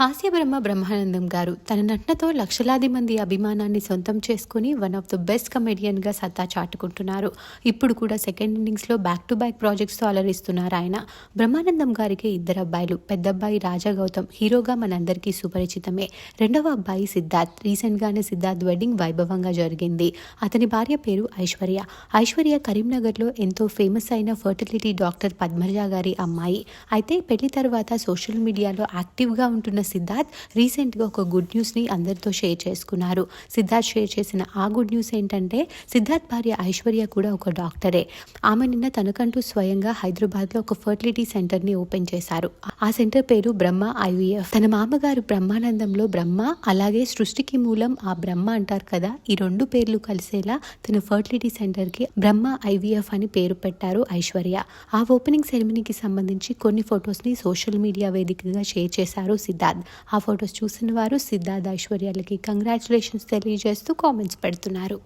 హాస్యబ్రహ్మ బ్రహ్మానందం గారు తన నటనతో లక్షలాది మంది అభిమానాన్ని సొంతం చేసుకుని వన్ ఆఫ్ ద బెస్ట్ కమెడియన్గా సత్తా చాటుకుంటున్నారు. ఇప్పుడు కూడా సెకండ్ ఇన్నింగ్స్లో బ్యాక్ టు బ్యాక్ ప్రాజెక్ట్స్తో అలరిస్తున్నారు ఆయన. బ్రహ్మానందం గారికి ఇద్దరు అబ్బాయిలు పెద్దబ్బాయి రాజా గౌతమ్ హీరోగా మనందరికీ సుపరిచితమే. రెండవ అబ్బాయి సిద్ధార్థ్ రీసెంట్గానే సిద్ధార్థ్ వెడ్డింగ్ వైభవంగా జరిగింది. అతని భార్య పేరు ఐశ్వర్య. ఐశ్వర్య కరీంనగర్లో ఎంతో ఫేమస్ అయిన ఫర్టిలిటీ డాక్టర్ పద్మజ గారి అమ్మాయి. అయితే పెళ్ళి తర్వాత సోషల్ మీడియాలో యాక్టివ్గా ఉంటున్న సిద్ధార్థ్ రీసెంట్గా ఒక గుడ్ న్యూస్ని అందరితో షేర్ చేసుకున్నారు. సిద్ధార్థ్ షేర్ చేసిన ఆ గుడ్ న్యూస్ ఏంటంటే సిద్ధార్థ్ భార్య ఐశ్వర్య కూడా ఒక డాక్టరే. ఆమె నిన్న తనకంటూ స్వయంగా హైదరాబాద్లో ఒక ఫర్టిలిటీ సెంటర్ని ఓపెన్ చేశారు. ఆ సెంటర్ పేరు బ్రహ్మ ఐవీఎఫ్. తన మామగారు బ్రహ్మానందంలో బ్రహ్మ అలాగే సృష్టికి మూలం ఆ బ్రహ్మ అంటారు కదా ఈ రెండు పేర్లు కలిసేలా తన ఫర్టిలిటీ సెంటర్కి బ్రహ్మ ఐవీఎఫ్ అని పేరు పెట్టారు ఐశ్వర్య. ఆ ఓపెనింగ్ సెరమనీకి సంబంధించి కొన్ని ఫొటోస్ని సోషల్ మీడియా వేదికగా షేర్ చేశారు సిద్ధార్థ్. ఆ ఫొటోస్ చూసిన వారు సిద్ధార్థ ఐశ్వర్యాలకి కంగ్రాచులేషన్స్ తెలియజేస్తూ కామెంట్స్ పెడుతున్నారు.